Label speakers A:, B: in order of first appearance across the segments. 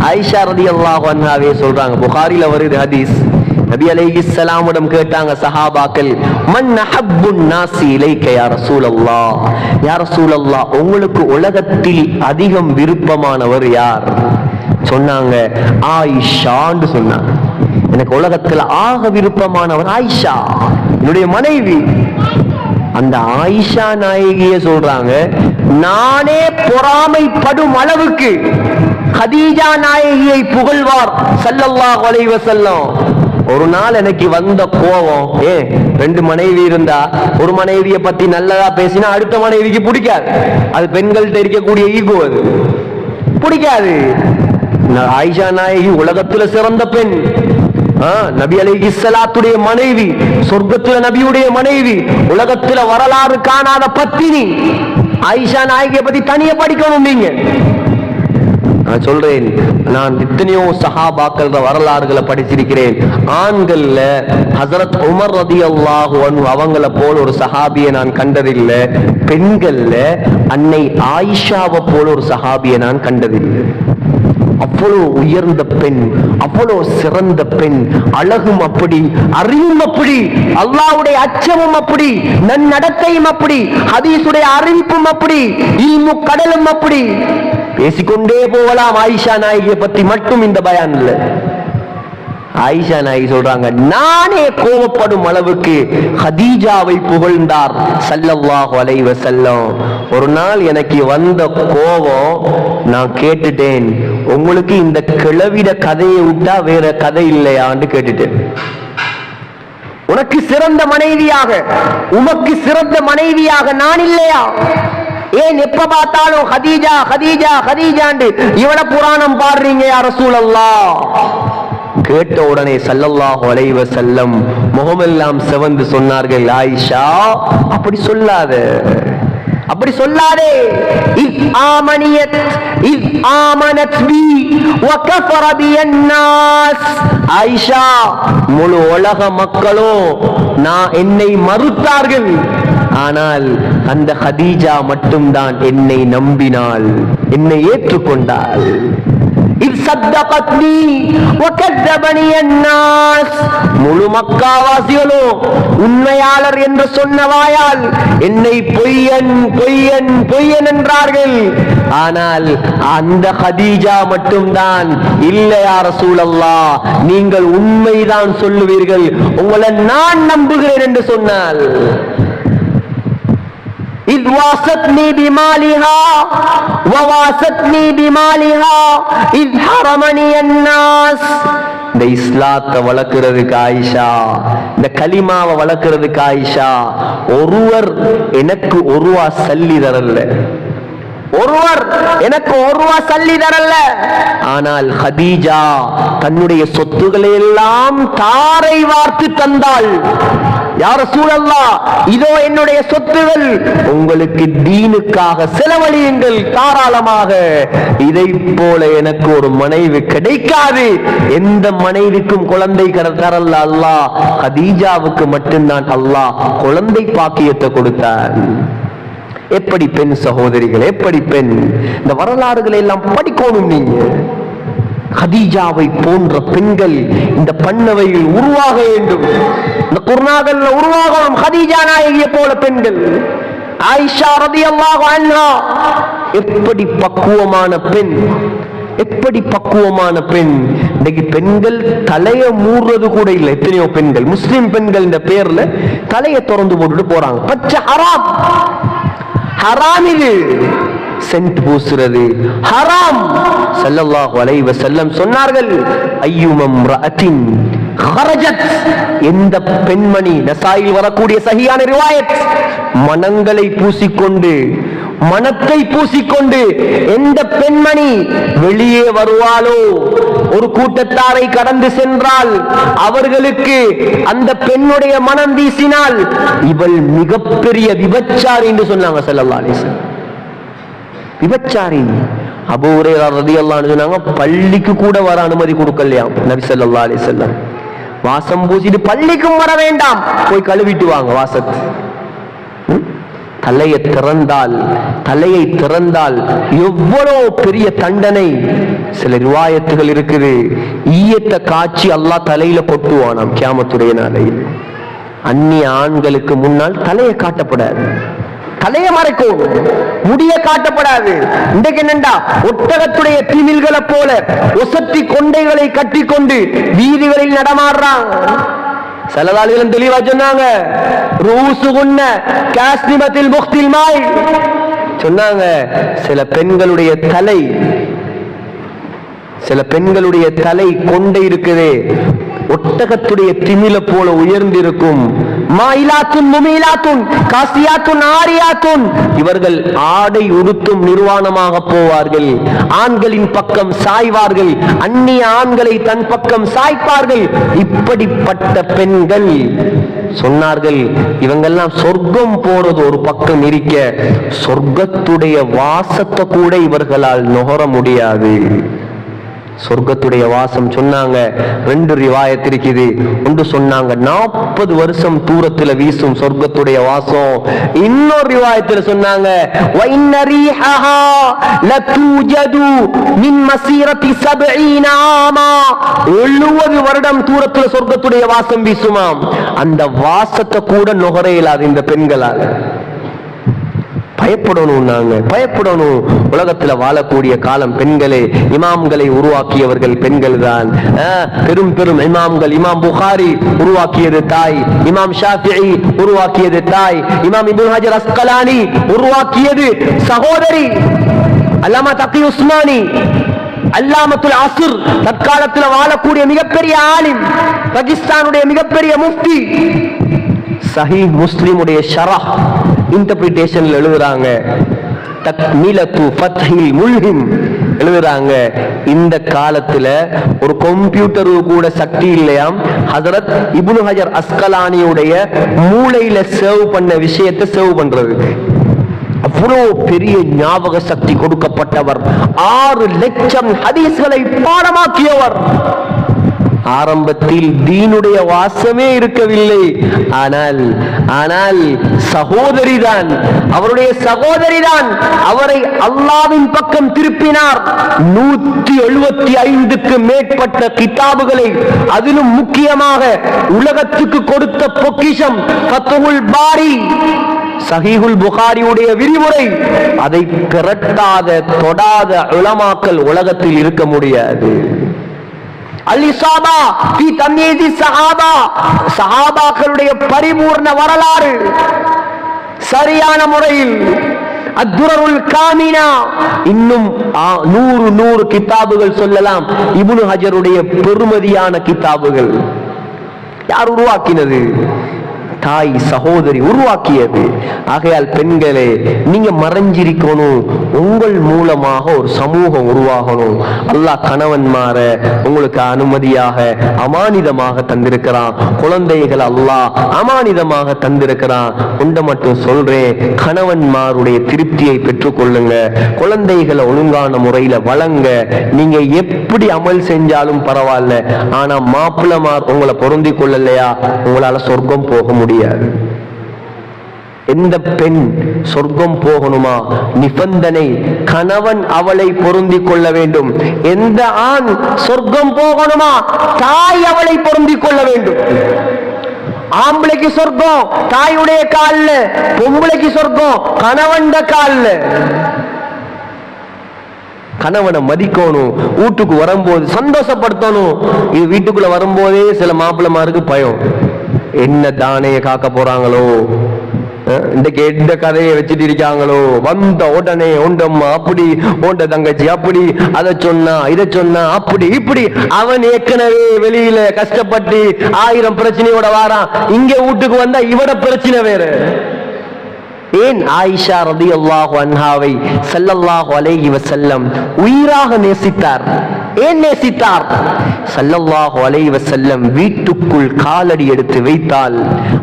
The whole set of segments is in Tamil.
A: ஐஷா ரதி அல்லாஹ் சொல்றாங்க. புகாரில வருது ஹதீஸ். நபி அலைஹிஸ்ஸலாமிடம் கேட்டாங்க சஹாபாக்கள் மன் அஹப்புன் நாசி இலைக்க யா ரசூலல்லா யா ரசூலல்லா உங்களுக்கு உலகத்தில் அதிகம் விருப்பமானவர் யார்? சொன்னாங்க. ஆயிஷான்னு சொன்னாங்க. எனக்கு உலகத்தில் ஆக விருப்பமானவர் ஆயிஷா. என்னுடைய மனைவி. அந்த ஆயிஷா நாயகிய சொல்றாங்க நானே பொறாமைப்படும் அளவுக்கு ஹதீஜா நாயகியை புகழ்வார் ஸல்லல்லாஹு அலைஹி செல்லம் ஒரு நாள் எனக்கு வந்த கோபம் ஏ ரெண்டு மனைவி இருந்தா ஒரு மனைவியை பத்தி நல்லதா பேசினா அடுத்த மனைவிக்கு பிடிக்காது. அது பெண்கள்கிட்ட இருக்கக்கூடிய ஈகோ அது. பிடிக்காது. ஆயிஷா நாயகி உலகத்துல சிறந்த பெண். ஆ, நபி அலி இஸ்லாத்துடைய மனைவி சொர்க்கத்துல நபியுடைய மனைவி உலகத்துல வரலாறு காணாத பத்தினி. ஆயிஷா நாயகியை பத்தி தனியா படிக்கணும் நீங்க. நான் சொல்றேன். நான் எத்தனையோ சஹாபாக்கள் வரலாறுகளை படிச்சிருக்கிறேன். ஆண்கள்ல ஹசரத் உமர் ரதி அல்லாஹு அவங்கள போல ஒரு சஹாபியை நான் கண்டதில்லை. பெண்கள்ல அன்னை ஆயிஷாவை போல ஒரு சஹாபியை நான் கண்டதில்லை. அவ்வளோ உயர்ந்த பெண் அவ்வளோ சிறந்த பெண் அழகும் அப்படி அறிவும் அப்படி அல்லாவுடைய அச்சமும் அப்படி நன்னடத்தையும் அப்படி ஹதீசுடைய அறிவிப்பும் அப்படி இல்மு கடலும் அப்படி. பேசிக்கொண்டே போகலாம் ஆயிஷா நாயகியை பத்தி மட்டும் இந்த பயான் இல்ல. ஆயிஷா நாயகி சொல்றாங்க நானே கோபப்படும் அளவுக்கு ஹதீஜாவை புகழ்ந்தார் ஸல்லல்லாஹு வலைவ செல்லம் ஒரு நாள் எனக்கு வந்த கோபம் நான் கேட்டுட்டேன். உங்களுக்கு இந்த கிளவிட கதையை விட்டா வேற கதை இல்லையான்னு கேட்டுட்டேன். உனக்கு சிறந்த மனைவியாக உமக்கு சிறந்த மனைவியாக நான் இல்லையா? ஏன் எப்ப பார்த்தாலும் ஹதீஜா ஹதீஜா ஹதீஜாண்டு இவன புராணம் பாடுறீங்க யார சூழல்லா கேட்ட உடனே சல்லல்லாஹு அலைஹி செல்லம் முகமெல்லாம் செவந்து சொன்னார்கள் ஆயிஷா அப்படி சொல்லாத. அப்படி சொல்லாதே. இஸ் ஆமனியத் இஸ் ஆமனத் பி வகஃபர பி அன்னாஸ் ஆயிஷா முழு உலக மக்களும் நான் என்னை மறுத்தார்கள். ஆனால் அந்த ஹதீஜா மட்டும்தான் என்னை நம்பினாள் என்னை ஏற்றுக்கொண்டாள். முழு மக்காவாசிகளும் உண்மையாளர் என்று சொன்னவாயால் என்னை பொய்யன் பொய்யன் பொய்யன் என்றார்கள். ஆனால் அந்த ஹதீஜா மட்டும்தான் இல்லையார சூழல்லா நீங்கள் உண்மைதான் சொல்லுவீர்கள் உங்களை நான் நம்புகிறேன் என்று சொன்னால் إذ واستني بمالها وواستني بمالها إذ حرمني الناس இந்த இஸ்லாத்தை வளர்க்கிறதுக்கு ஆயிஷா இந்த கலிமாவை வளர்க்கிறதுக்கு ஆயிஷா ஒருவர் எனக்கு ஒரு ரூபா சல்லி தரல ஒருவர் எனக்கு ஒரு ரூபா சல்லி தரல ஆனால் ஹதீஜா தன்னுடைய சொத்துக்களை எல்லாம் தாரை வார்த்து தந்தாள் யார சூழல்லா இதோ என்னுடைய சொத்துகள். உங்களுக்கு தீனுக்காக செலவழியுங்கள் தாராளமாக. இதை போல எனக்கு ஒரு மனைவி கிடைக்காது. எந்த மனைவிக்கும் குழந்தை கர- அல்லா அல்லாஹ். ஹதீஜாவுக்கு மட்டும்தான் அல்லாஹ் குழந்தை பாக்கியத்தை கொடுத்தார் எப்படி பெண் சகோதரிகள் எப்படி பெண்? இந்த வரலாறுகளை எல்லாம் படிக்கணும் நீங்க. ஹதீஜாவை போன்ற பெண்கள் இந்த பண்ணவையில் உருவாக வேண்டும். இந்த குர்நாகல்ல உருவாகணும் ஹதீஜா நாயகிய போல பெண்கள். ஆயிஷா ரதியல்லாஹு அன்ஹா. எப்படி பக்குவமான பெண்? எப்படி பக்குவமான பெண்? இன்னைக்கு பெண்கள் தலைய மூடுறது கூட இல்லை. எத்தனையோ பெண்கள் முஸ்லிம் பெண்கள் இந்த பேர்ல தலையை திறந்து போட்டுட்டு போறாங்க. பச்சை ஹராம். ஹராம் இது. சென்ட் பூசுறது. ஹராம். சல்லல்லாஹு அலைஹி வஸல்லம் சொன்னார்கள் ஐயுமம் ரஅத்தின் ஹரஜத். எந்த பெண்மணி நசாயில் வரக்கூடிய சஹியான ரிவாயத்? மனங்களை பூசிக்கொண்டு மனத்தை பூசிக்கொண்டு எந்த பெண்மணி வெளியே வருவாளோ ஒரு கூட்டத்தாரை கடந்து சென்றால் அவர்களுக்கு அந்த பெண்ணுடைய மனம் வீசினால் இவள் மிகப்பெரிய விபச்சாரி என்று சொன்னாங்க செல்லல்லா அலிசன் விபச்சாரி. அபூரே ரதியல்லான்னு சொன்னாங்க பள்ளிக்கு கூட வர அனுமதி கொடுக்கலையாம் நபி ஸல்லல்லாஹு அலைஹி வஸல்லம். வாசம் பூசிட்டு பள்ளிக்கும் வர வேண்டாம். போய் கழுவிட்டு வாங்க வாசத்து. தலையை திறந்தால் தலையை திறந்தால் எவ்வளவு பெரிய தண்டனை. சில ரிவாயத்துகள் இருக்குது. ஈயத்த காட்சி அல்லாஹ் தலையில கொட்டுவானாம் கியாமத்துடைய நாளையில். அந்நிய ஆண்களுக்கு முன்னால் தலையை காட்டப்படாது. தலைய மறைக்கும் முடிய காட்டப்படாது. இன்றைக்கு என்னண்டா? ஒட்டகத்துடைய திமில்களை போல ஒசத்தி கொண்டைகளை கட்டிக்கொண்டு வீதிகளில் நடமாடுறாங்க செலவாளிகளும் தெளிவா சொன்னாங்க. ரூசு குன்ன காஸ்னிமத்தில் முக்தில் மாய். சொன்னாங்க சில பெண்களுடைய தலை சில பெண்களுடைய தலை கொண்டை இருக்குதே. ஒட்டகத்துடைய திமில போல உயர்ந்திருக்கும். மாயிலாத்துன் முமீலாத்துன் காசியாத்துன் ஆரியாத்துன். இவர்கள் ஆடை உடுத்தும் நிர்வாணமாக போவார்கள். ஆண்களின் பக்கம் சாய்வார்கள். அந்நிய ஆண்களை தன் பக்கம் சாய்ப்பார்கள். இப்படிப்பட்ட பெண்கள் சொன்னார்கள் இவங்கெல்லாம் சொர்க்கம் போறது ஒரு பக்கம் இருக்க. சொர்க்கத்துடைய வாசத்தை கூட இவர்களால் நுகர முடியாது. சொர்க்கத்துடைய வாசம் சொன்னாங்க. ரெண்டு ரிவாயத் இருக்குது. ஒன்று சொன்னாங்க நாற்பது வருஷம் தூரத்துல வீசும் சொர்க்கத்துடைய வாசம். இன்னொரு ரிவாயத்துல சொன்னாங்க எழுபது வருடம் தூரத்துல சொர்க்கத்துடைய வாசம் வீசுமாம். அந்த வாசத்தை கூட நுகரையிலாது இந்த பெண்களால். பயப்படணும் நாங்க. பயப்படணும். உலகத்துல வாழக்கூடிய காலம் பெண்களே இமாம்களை உருவாக்கியவர்கள் பெண்கள் தான் பெரும் பெரும் இமாம்கள். இமாம் புகாரி உருவாக்கியது தாய். இமாம் ஷாஃபி உருவாக்கியது தாய். இமாம் இபுல் ஹஜர் அஸ்கலானி உருவாக்கியது சகோதரி. அல்லாமா தக்கி உஸ்மானி. அல்லாமத்துல் அசுர். தற்காலத்தில் வாழக்கூடிய மிகப்பெரிய ஆலிம். பாகிஸ்தானுடைய மிகப்பெரிய முஃப்தி. சஹி முஸ்லிமுடைய ஷரா இன்டர்பிரிட்டேஷன் எழுதுறாங்க. தக்மிலத்து ஃபத்ஹில் முல்ஹிம் எழுதுறாங்க. இந்த காலத்துல ஒரு கம்ப்யூட்டரு கூட சக்தி இல்லையாம். ஹசரத் இபுனு ஹஜர் அஸ்கலானியுடைய மூளையில சேவ் பண்ண விஷயத்தை சேவ் பண்றது. அவ்வளோ பெரிய ஞாபக சக்தி கொடுக்கப்பட்டவர். ஆறு லட்சம் ஹதீஸ்களை பாடமாக்கியவர். ஆரம்பத்தில் தீனுடைய வாசமே இருக்கவில்லை. ஆனால் ஆனால் சகோதரிதான் அவருடைய சகோதரிதான் அவரை அல்லாவின் பக்கம் திருப்பினார். நூத்தி எழுபத்தி ஐந்துக்கு மேற்பட்ட கிதாபுகளை அதிலும் முக்கியமாக உலகத்துக்கு கொடுத்த பொக்கிஷம் பத்துகுல் பாரி. சஹீஹுல் புகாரியுடைய விரிவுரை அதை திரட்டாத தொடாத உலமாக்கல் உலகத்தில் இருக்க முடியாது. அலிசாபா பி தமீதி சஹாபா சஹாபாக்களுடைய பரிபூர்ண வரலாறு சரியான முறையில். அத்துரருல் காமினா. இன்னும் நூறு நூறு கிதாபுகள் சொல்லலாம். இபுனு ஹஜருடைய பெருமதியான கித்தாபுகள். யார் உருவாக்கினது? தாய் சகோதரி உருவாக்கியது. ஆகையால் பெண்களே நீங்க மறைஞ்சிருக்கணும். உங்கள் மூலமாக ஒரு சமூகம் உருவாகணும். அல்லாஹ் கணவன்மார உங்களுக்கு அனுமதியாக அமானிதமாக தந்திருக்கிறான். குழந்தைகள் அல்லாஹ் அமானிதமாக தந்திருக்கிறான். உண்டை மட்டும் சொல்றேன் கணவன்மாருடைய திருப்தியை பெற்றுக்கொள்ளுங்க. குழந்தைகளை ஒழுங்கான முறையில வழங்க நீங்க எப்படி அமல் செஞ்சாலும் பரவாயில்ல. ஆனா மாப்பிள்ளமார் உங்களை பொருந்திக் கொள்ளலையா? உங்களால சொர்க்கம் போக முடியும் முடியாது. எந்த பெண் சொர்க்கம் போகணுமா? நிபந்தனை கணவன் அவளை பொருந்தி கொள்ள வேண்டும். எந்த ஆண் சொர்க்கம் போகணுமா? தாய் அவளை பொருந்தி கொள்ள வேண்டும். ஆம்பளைக்கு சொர்க்கம் தாயுடைய கால்ல. பொம்பளைக்கு சொர்க்கம் கணவன் கால்ல. கணவனை மதிக்கணும் வீட்டுக்கு வரும்போது சந்தோஷப்படுத்தணும். இது வீட்டுக்குள்ள வரும்போதே சில மாப்பிள்ளமாருக்கு பயம். என்ன தானைய காக்க போறாங்களோ? இன்றைக்கு எந்த கதையை வச்சுட்டு இருக்காங்களோ? வந்த உடனே உண்டம்மா அப்படி உண்ட தங்கச்சி அப்படி அதை சொன்னா இதை சொன்னா அப்படி இப்படி. அவன் ஏற்கனவே வெளியில கஷ்டப்பட்டு ஆயிரம் பிரச்சனையோட வாரான். இங்க வீட்டுக்கு வந்தா இவட பிரச்சனை வேற. ஏன் ஆயிஷா ரதியல்லாஹு அன்ஹாவை ஸல்லல்லாஹு அலைஹி வஸல்லம் உயிராக நேசித்தார் ஏன் நேசித்தார் ஸல்லல்லாஹு அலைஹி வஸல்லம் வீட்டுக்குள் காலடி எடுத்து வைத்தால்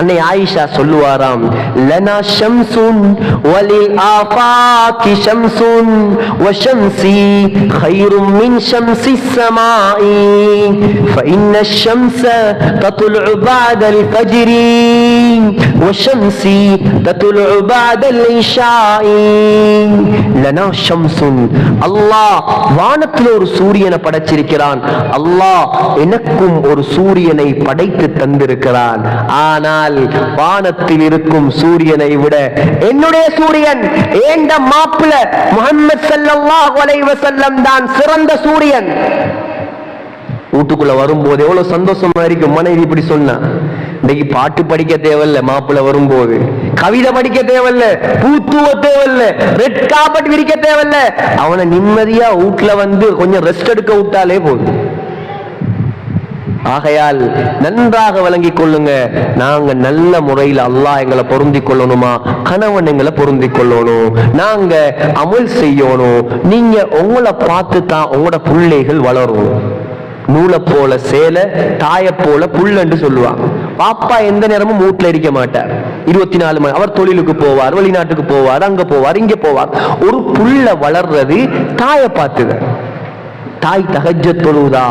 A: அன்னை ஆயிஷா சொல்லுவாராம் லனா ஷம்சுன் வலில் ஆஃபாகி ஷம்சுன் வஷம்சி خير من شمس السماء فإن الشمس تطلع بعد الفجر وشمسي تطلع بعد العشاء لنا شمس அல்லாஹ் வானத்தில் ஒரு சூரியனை படைச்சிருக்கிறான் அல்லாஹ் எனக்கும் ஒரு சூரியனை படைத்து தந்திருக்கிறான் ஆனால் வானத்தில் இருக்கும் சூரியனை விட என்னுடைய சூரியன் ஏண்ட மாப்பிள முகமது ஸல்லல்லாஹு அலைஹி வஸல்லம் தான் சிறந்த சூரியன் வீட்டுக்குள்ள வரும்போது எவ்வளவு சந்தோஷமா இருக்கும் மனைவி இப்படி சொன்னா இன்னைக்கு பாட்டு படிக்க தேவையில்ல மாப்பிள்ள வரும்போது. கவிதை படிக்க தேவையில்ல பூத்துவ தேவையில்ல ரெட் காப்பட் விரிக்க தேவையில்ல. அவனை நிம்மதியா வீட்டுல வந்து கொஞ்சம் ரெஸ்ட் எடுக்க விட்டாலே போதும். ஆகையால் நன்றாக வழங்கிக் கொள்ளுங்க. நாங்க நல்ல முறையில் அல்லாஹ் எங்களை பொருந்தி கொள்ளணுமா? கணவன் எங்களை பொருந்தி கொள்ளணும். நாங்க அமல் செய்யணும். நீங்க உங்களை பார்த்து தான் உங்களோட பிள்ளைகள் வளரும். நூலை போல சேலை தாயை போல புல்லன்னு சொல்லுவாங்க. பாப்பா எந்த நேரமும் வீட்டுல இருக்க மாட்டார். இருபத்தி நாலு மணி அவர் தொழிலுக்கு போவார் வெளிநாட்டுக்கு போவார் அங்க போவார் இங்க போவார். ஒரு புல்ல வளர்றது தாயை பார்த்துதான் தாய் தகஜ தொழுதா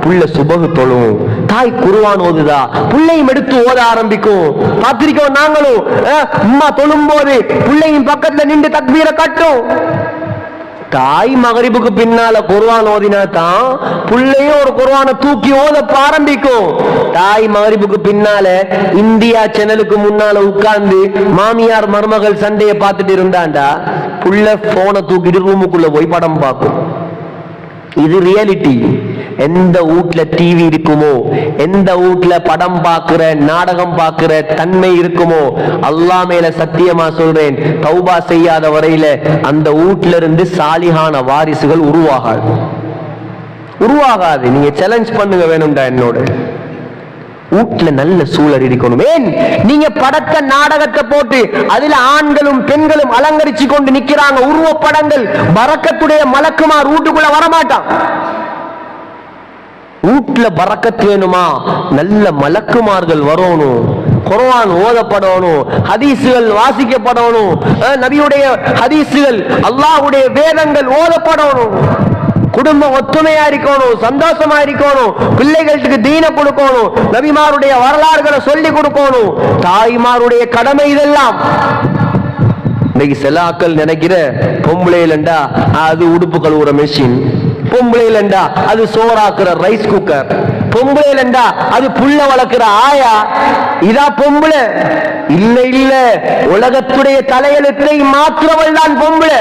A: புள்ள சுபகு தொழும். தாய் குருவான் ஓதுதா புள்ளையும் எடுத்து ஓத ஆரம்பிக்கும். பார்த்திருக்கோம் நாங்களும் அஹ், அம்மா தொழும் போது புள்ளையும் பக்கத்துல நின்று தக்பீரை கட்டும். தாய் மகரிபுக்கு பின்னால குர்வான் ஓதினா தான் பிள்ளையும் ஒரு குருவான தூக்கி ஓத ஆரம்பிக்கும். தாய் மகரிபுக்கு பின்னால இந்தியா சேனலுக்கு முன்னால உட்கார்ந்து மாமியார் மருமகள் சண்டையை பார்த்துட்டு இருந்தாண்டா புள்ள போனை தூக்கிட்டு ரூமுக்குள்ள போய் படம் பார்க்கும். இது ரியாலிட்டி எந்த வீட்ல டிவி இருக்குமோ எந்த வீட்ல படம் பார்க்கிற நாடகம் பார்க்கிற தன்மை இருக்குமோ அல்லா மேல சத்தியமா சொல்றேன் தௌபா செய்யாத வரையில அந்த வீட்ல இருந்து சாலிகான வாரிசுகள் உருவாகாது. உருவாகாது. நீங்க சேலஞ்ச் பண்ணுங்க வேணும்டா என்னோட. வீட்டுல நல்ல சூழல் இருக்கணும். ஏன்? நீங்க படத்த நாடகத்தை போட்டு அதுல ஆண்களும் பெண்களும் அலங்கரிச்சு கொண்டு நிக்கிறாங்க. உருவ படங்கள் பறக்கத்துடைய மலக்குமார் வீட்டுக்குள்ள வரமாட்டான். வீட்டுல பறக்கத் வேணுமா? நல்ல மலக்குமார்கள் வரணும். குரவான் ஓதப்படணும். ஹதீசுகள் வாசிக்கப்படணும். நபியுடைய ஹதீசுகள் அல்லாஹுடைய வேதங்கள் ஓதப்படணும். குடும்பம் ஒத்துமையா இருக்கணும் சந்தோஷமா இருக்கணும் பிள்ளைகளுக்கு தீன கொடுக்கணும் நபிமாருடைய வரலாறுகளை சொல்லி கொடுக்கணும். தாய்மாருடைய கடமை இதெல்லாம். இன்னைக்கு செலாக்கள் நினைக்கிற பொம்பளைலண்டா அது உடுப்பு கழுவுற மெஷின் பொம்பளைலண்டா அது சோறாக்குற ரைஸ் குக்கர் பொம்பளைலண்டா அது புள்ள வளர்க்கிற ஆயா. இதா பொம்பளை? இல்ல இல்ல. உலகத்துடைய தலையெழுத்தை மாற்றுவள் தான் பொம்பளை.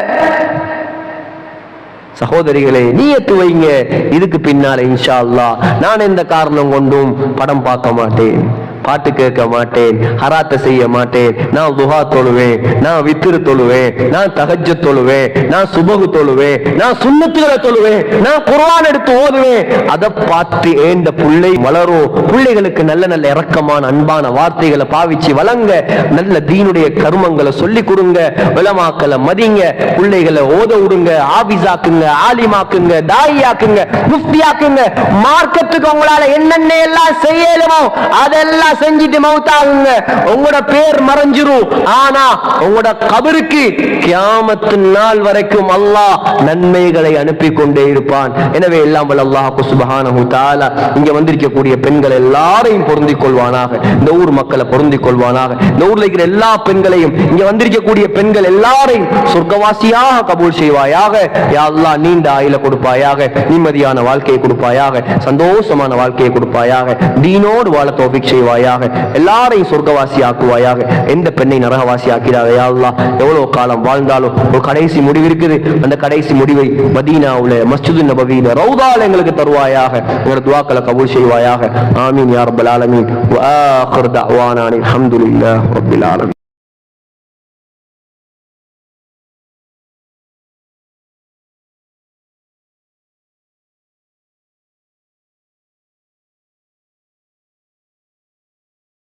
A: சகோதரிகளே நீயத்து வைங்க. இதுக்கு பின்னால இன்ஷா அல்லா நான் எந்த காரணம் கொண்டும் படம் பார்க்க மாட்டேன். பாட்டு கேட்க மாட்டேன் ஹராத்த செய்ய மாட்டேன். நான் துஹா தொழுவேன் நான் வித்திரு தொழுவேன் நான் தகஜ தொழுவேன் நான் சுபகு தொழுவேன் நான் சுண்ணத்துகளை தொழுவேன் நான் குர்வான் எடுத்து ஓதுவேன். அதை பார்த்து ஏந்த புள்ளை வளரும் பிள்ளைகளுக்கு நல்ல நல்ல இறக்கமான அன்பான வார்த்தைகளை பாவிச்சு வழங்க நல்ல தீனுடைய கர்மங்களை சொல்லி கொடுங்க விளமாக்களை மதிங்க பிள்ளைகளை ஓத விடுங்க ஆபிஸாக்குங்க ஆலிமாக்குங்க தாயியாக்குங்க முஃப்தியாக்குங்க. மார்க்கத்துக்கு உங்களால என்னென்ன எல்லாம் செய்யலுமோ அதெல்லாம் செஞ்சுட்டு மௌத்தாகுங்க உங்களோட பேர் மறைஞ்சிரும். ஆனா உங்களோட கபருக்கு கியாமத்து நாள் வரைக்கும் அல்லாஹ் நன்மைகளை அனுப்பி கொண்டே இருப்பான். எனவே எல்லாம் வல்ல அல்லாஹ் சுபஹானஹு தஆலா. இங்க வந்திருக்கக்கூடிய பெண்கள் எல்லாரையும் பொருந்திக் கொள்வானாக. இந்த ஊர் மக்களை பொருந்திக் கொள்வானாக. இந்த ஊர்ல இருக்கிற எல்லா பெண்களையும் இங்க வந்திருக்கக்கூடிய பெண்கள் எல்லாரையும் சொர்க்கவாசியாக கபூல் செய்வாயாக. யா நீண்ட ஆயில கொடுப்பாயாக நிம்மதியான வாழ்க்கையை கொடுப்பாயாக சந்தோஷமான வாழ்க்கையை கொடுப்பாயாக தீனோடு வாழ தோபிக் செய்வாயாக. எல்லாரையும் சொர்க்கவாசி ஆக்குவாயாக எந்த பெண்ணை நரகவாசி ஆக்கிறாதையா எவ்வளவு காலம் வாழ்ந்தாலும் ஒரு கடைசி முடிவு இருக்குது. அந்த கடைசி முடிவை மதீனாவுல மஸ்ஜிது நபவியில ரவுதால் எங்களுக்கு தருவாயாக. எங்களோட துவாக்களை கபூல் செய்வாயாக. ஆமீன் யார் பலாலமீன் ஆலமீன். வ ஆலமீன்.